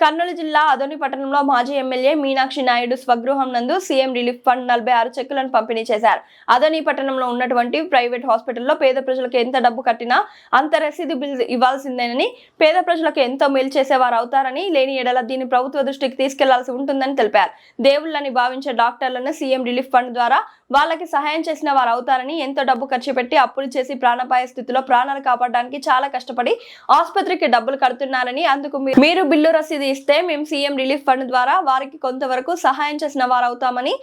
కర్నూలు జిల్లా అదోని పట్టణంలో మాజీ ఎమ్మెల్యే మీనాక్షి నాయుడు స్వగృహం నందు సీఎం రిలీఫ్ ఫండ్ నలభై ఆరు చెక్కులను పంపిణీ చేశారు. అదోని పట్టణంలో ఉన్నటువంటి ప్రైవేట్ హాస్పిటల్లో పేద ప్రజలకు ఎంత డబ్బు కట్టినా అంత రసీదు బిల్ ఇవ్వాల్సిందేనని పేద ప్రజలకు ఎంతో మేలు చేసేవారు అవుతారని లేని ఎడల దీన్ని ప్రభుత్వ దృష్టికి తీసుకెళ్ళాల్సి ఉంటుందని తెలిపారు. దేవుళ్ళని భావించే డాక్టర్లను సీఎం రిలీఫ్ ఫండ్ ద్వారా వాళ్ళకి సహాయం చేసిన వారు అవుతారని ఎంతో డబ్బు ఖర్చు పెట్టి అప్పులు చేసి ప్రాణపాయ స్థితిలో ప్రాణాలు కాపాడడానికి చాలా కష్టపడి ఆసుపత్రికి డబ్బులు కడుతున్నారని అందుకు మీరు బిల్లు రసీదు ఇస్తే మేము సీఎం రిలీఫ్ ఫండ్ ద్వారా వారికి కొంతవరకు సహాయం చేసిన వారు అవుతామని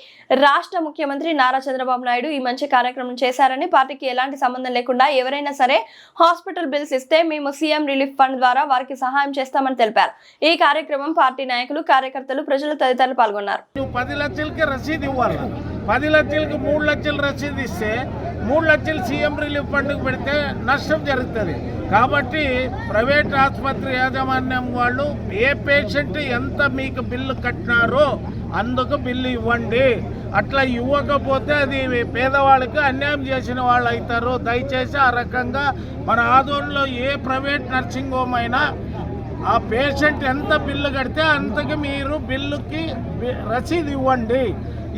రాష్ట్ర ముఖ్యమంత్రి నారా చంద్రబాబు నాయుడు ఈ మంచి కార్యక్రమం చేశారని పార్టీకి ఎలాంటి సంబంధం లేకుండా ఎవరైనా సరే హాస్పిటల్ బిల్స్ ఇస్తే మేము సీఎం రిలీఫ్ ఫండ్ ద్వారా వారికి సహాయం చేస్తామని తెలిపారు. ఈ కార్యక్రమం పార్టీ నాయకులు కార్యకర్తలు ప్రజలు తదితరులు పాల్గొన్నారు. పది లక్షలకి రసీదు ఇవ్వాలి. పది లక్షలకి మూడు లక్షలు రసీదు ఇస్తే మూడు లక్షలు సీఎం రిలీఫ్ ఫండ్కి పెడితే నష్టం జరుగుతుంది. కాబట్టి ప్రైవేట్ ఆసుపత్రి యాజమాన్యం వాళ్ళు ఏ పేషెంట్ ఎంత మీకు బిల్లు కట్టినారో అందుకు బిల్లు ఇవ్వండి. అట్లా ఇవ్వకపోతే అది పేదవాళ్ళకి అన్యాయం చేసిన వాళ్ళు అవుతారు. దయచేసి ఆ రకంగా మన ఆదోళనలో ఏ ప్రైవేట్ నర్సింగ్ హోమ్ అయినా ఆ పేషెంట్ ఎంత బిల్లు కడితే అంతకు మీరు బిల్లుకి రసీదు ఇవ్వండి.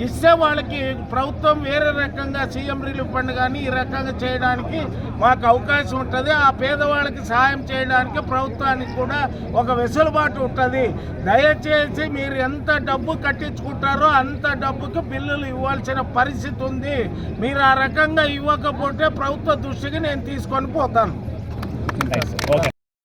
ఇస్తే వాళ్ళకి ప్రభుత్వం వేరే రకంగా సీఎం రిలీఫ్ ఫండ్ కానీ ఈ రకంగా చేయడానికి మాకు అవకాశం ఉంటుంది. ఆ పేదవాళ్ళకి సహాయం చేయడానికి ప్రభుత్వానికి కూడా ఒక వెసులుబాటు ఉంటుంది. దయచేసి మీరు ఎంత డబ్బు కట్టించుకుంటారో అంత డబ్బుకి బిల్లులు ఇవ్వాల్సిన పరిస్థితి ఉంది. మీరు ఆ రకంగా ఇవ్వకపోతే ప్రభుత్వ దృష్టికి నేను తీసుకొని పోతాను.